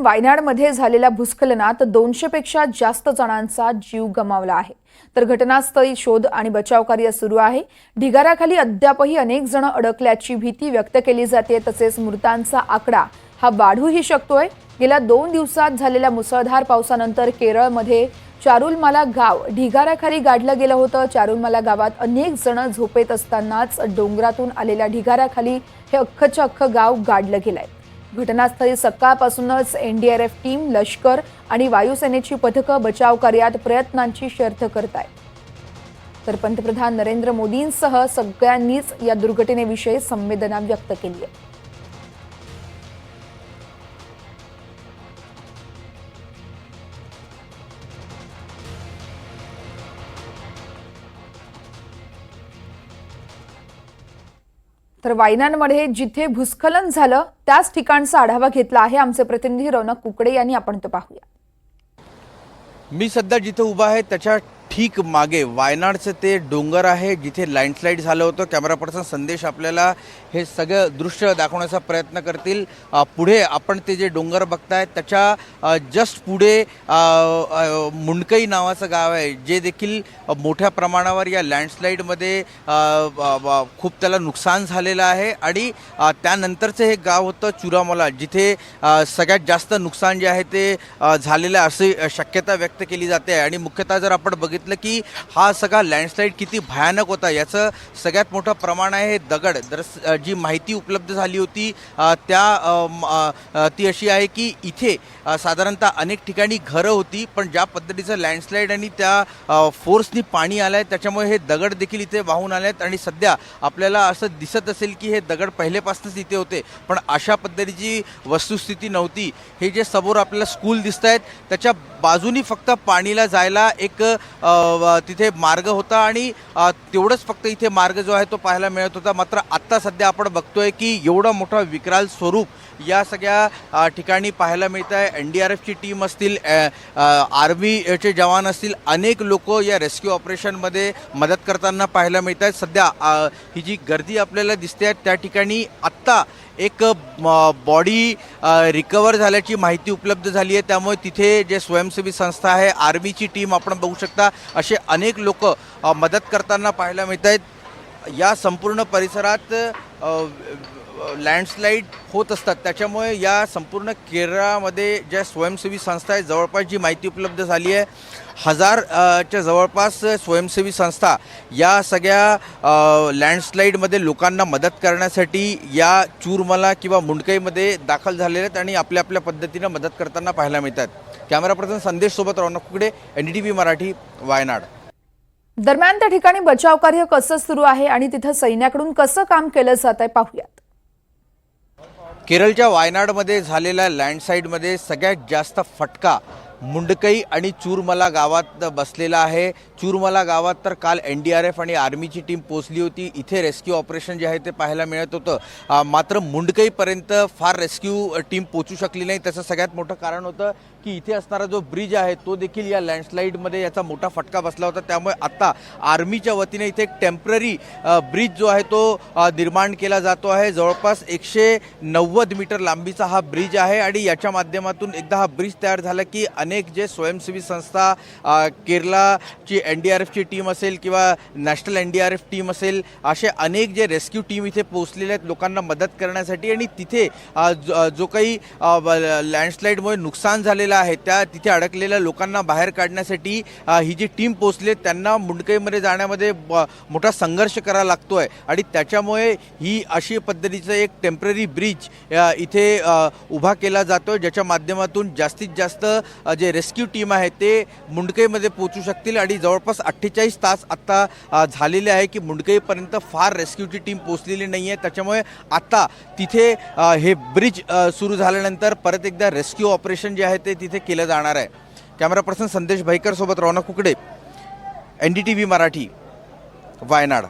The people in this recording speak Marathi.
वायनाडमध्ये झालेल्या भूस्खलनात दोनशेपेक्षा जास्त जणांचा जीव गमावला आहे. तर घटनास्थळी शोध आणि बचाव कार्य सुरू आहे. ढिगाऱ्याखाली अद्यापही अनेक जण अडकल्याची भीती व्यक्त केली जाते. तसेच मृतांचा आकडा हा वाढूही शकतोय. गेल्या दोन दिवसात झालेल्या मुसळधार पावसानंतर केरळमध्ये चारुलमाला गाव ढिगाऱ्याखाली गाडलं गेलं होतं. चारुलमाला गावात अनेक जण झोपेत असतानाच डोंगरातून आलेल्या ढिगाऱ्याखाली हे अख्खच्या अख्खं गाव गाडलं गेलंय. घटनास्थळी सकाळपासूनच एनडीआरएफ टीम लष्कर आणि वायुसेनेची पथकं बचाव कार्यात प्रयत्नांची शर्थ करत आहेत तर पंतप्रधान नरेंद्र मोदींसह सगळ्यांनीच या दुर्घटनेविषयी संवेदना व्यक्त केली आहे. तर वायनांमध्ये जिथे भूस्खलन झालं त्याच ठिकाणचा आढावा घेतला आहे आमचे प्रतिनिधी रौनक कुकडे यांनी. आपण तो पाहूया. मी सध्या जिथे उभा आहे त्याच्या ठीक मागे. वायनाडचं ते डोंगर आहे जिथे लँडस्लाईड झालं होतं. कॅमेरा पर्सन संदेश आपल्याला हे सगळं दृश्य दाखवण्याचा प्रयत्न करतील. पुढे आपण ते जे डोंगर बघताय त्याच्या जस्ट पुढे मुंडकई नावाचं गाव आहे. जे देखील मोठ्या प्रमाणावर या लँडस्लाईडमध्ये खूप त्याला नुकसान झालेलं आहे. आणि त्यानंतरचं हे गाव होतं चुरामोला जिथे सगळ्यात जास्त नुकसान जे आहे ते झालेलं आहे अशी शक्यता व्यक्त केली जाते. आणि मुख्यतः जर आपण बघितलं की हा सगळा लँडस्लाईड किती भयानक होता. याचं सगळ्यात मोठं प्रमाण आहे दगड. जर जी माहिती उपलब्ध झाली होती त्या ती अशी आहे की इथे साधारणतः अनेक ठिकाणी घरं होती पण ज्या पद्धतीचं लँडस्लाईड आणि त्या फोर्सनी पाणी आलं आहे त्याच्यामुळे हे दगड देखील इथे वाहून आले आहेत आणि सध्या आपल्याला असं दिसत असेल की हे दगड पहिलेपासूनच इथे होते. पण अशा पद्धतीची वस्तुस्थिती नव्हती. हे जे समोर आपल्याला स्कूल दिसत आहेत त्याच्या बाजूनी फक्त पाणीला जायला एक आ, तिथे मार्ग होता आणि तेवढंच फक्त इथे मार्ग जो आहे तो पाहायला मिळत होता. मात्र आत्ता सध्या आपण बघतोय की एवढं मोठं विकराल स्वरूप या सगळ्या ठिकाणी पाहायला मिळत आहे एन डी आर एफची टीम असतील आर्मीचे जवान असतील अनेक लोक या रेस्क्यू ऑपरेशनमध्ये मदत करताना पाहायला मिळत आहेत सध्या ही जी गर्दी आपल्याला दिसते आहे त्या ठिकाणी आत्ता एक बॉडी रिकवर झाल्याची माहिती उपलब्ध झाली आहे. त्यामुळे तिथे जे स्वयंसेवी संस्था आहे आर्मीची टीम आपण बघू शकता. असे अनेक लोक मदत करताना पाहायला मिळत आहेत या संपूर्ण परिसरात लँडस्लाईड होत असतात. त्याच्यामुळे या संपूर्ण केरळामध्ये ज्या स्वयंसेवी संस्था आहेत जवळपास जी माहिती उपलब्ध झाली आहे हजारच्या जवळपास स्वयंसेवी संस्था या सगळ्या लँडस्लाईडमध्ये लोकांना मदत करण्यासाठी या चूरमला किंवा मुंडकईमध्ये दाखल झालेले आहेत आणि आपल्या आपल्या पद्धतीनं मदत करताना पाहायला मिळतात. कॅमेरा पर्सन संदेश सोबत Raunak Kukade N D T V Marathi Wayanad. दरम्यान त्या ठिकाणी बचाव कार्य कसं सुरू आहे आणि तिथं सैन्याकडून कसं काम केलं जात आहे पाहूयात. केरळच्या वायनाडमध्ये झालेल्या लँडस्लाईडमध्ये सगळ्यात जास्त फटका मुंडकई आणि चूरमला गावात बसलेला आहे. चूरमला गावात तर काल एन डी आर एफ आणि आर्मीची टीम पोचली होती. इथे रेस्क्यू ऑपरेशन जे आहे ते पाहायला मिळत होतं. मात्र मुंडकईपर्यंत फार रेस्क्यू टीम पोचू शकली नाही. त्याचं सगळ्यात मोठं कारण होतं की इथे असणारा जो ब्रिज आहे तो देखील या लँडस्लाईडमध्ये याचा मोठा फटका बसला होता. त्यामुळे आत्ता आर्मीच्या वतीने इथे एक टेंपररी ब्रिज जो आहे तो निर्माण केला जातो आहे. जवळपास एकशे नव्वद मीटर लांबीचा हा ब्रिज आहे आणि याच्या माध्यमातून एकदा हा ब्रिज तयार झाला की अनेक अनेक जे स्वयंसेवी संस्था केरलाची एन डी आर एफची टीम असेल किंवा national N D R F team असेल असे अनेक जे रेस्क्यू टीम इथे पोहोचलेले आहेत लोकांना मदत करण्यासाठी. आणि तिथे जो जो काही लँडस्लाईडमुळे नुकसान झालेलं आहे त्या तिथे अडकलेल्या लोकांना बाहेर काढण्यासाठी ही जी टीम पोहोचली त्यांना मुंडकईमध्ये जाण्यामध्ये ब- मोठा संघर्ष करावा लागतो आहे आणि त्याच्यामुळे ही अशी पद्धतीचं एक टेंपररी ब्रिज इथे उभा केला जातो ज्याच्या माध्यमातून जास्तीत जास्त जे रेस्क्यू टीम आहे ते मुंडकईमध्ये पोहोचू शकतील आणि जवळपास अठ्ठेचाळीस तास आत्ता झालेले आहे की मुंडकईपर्यंत फार रेस्क्यूची टीम पोचलेली नाही आहे त्याच्यामुळे आत्ता तिथे हे ब्रिज सुरू झाल्यानंतर परत एकदा रेस्क्यू ऑपरेशन जे आहे ते तिथे केलं जाणार आहे. कॅमेरा पर्सन संदेश भाईकर सोबत Raunak Kukade N D T V Marathi Wayanad.